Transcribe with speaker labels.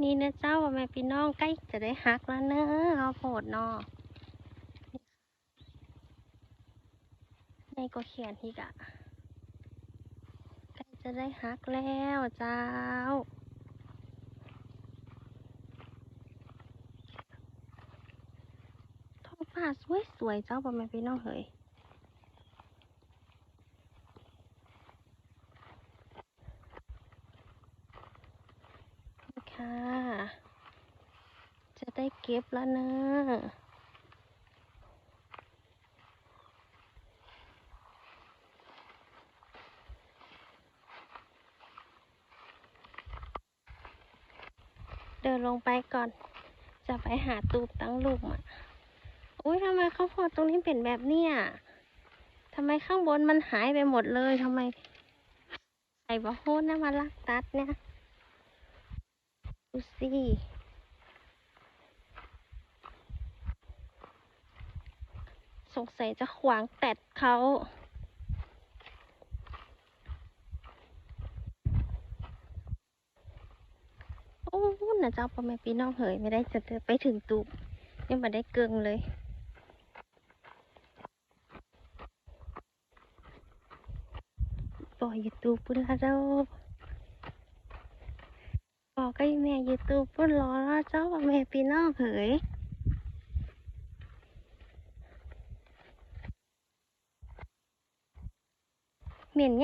Speaker 1: นี่นะเจ้าว่าแม่พี่น้องใกล้จะได้ฮักแล้วเนอะเอาโพดเนาะในก็เขียนอีกอะใกล้จะได้ฮักแล้วเจ้าท้องฟ้าสวยสวยๆเจ้าบ่แม่พี่น้องเฮ้ยนี่ค่ะ จะ ได้เก็บแล้วนะเดินลงไปก่อน จะไปหาตูบตั้งลูกอะอุ้ยทำไมข้าวโพดตรงนี้เป็นแบบเนี้ยทำไมข้างบนมันหายไปหมดเลยทำไมไอ้บะโฮดนะมาลักตัดเนี่ย ดูสิ สงสัยจะขวางแตดเขาโอ้น่ะเจ้าพ่อแม่พี่น้องเหยไม่ได้จะไปถึงตูบยังไม่ได้เกิงเลยปล่อยยูทูบปุ่นละเจ้าบอกก็แม่ยูทูบปุ่นรอแล้วเจ้าว่าแม่พี่น้องเหย เหม็นห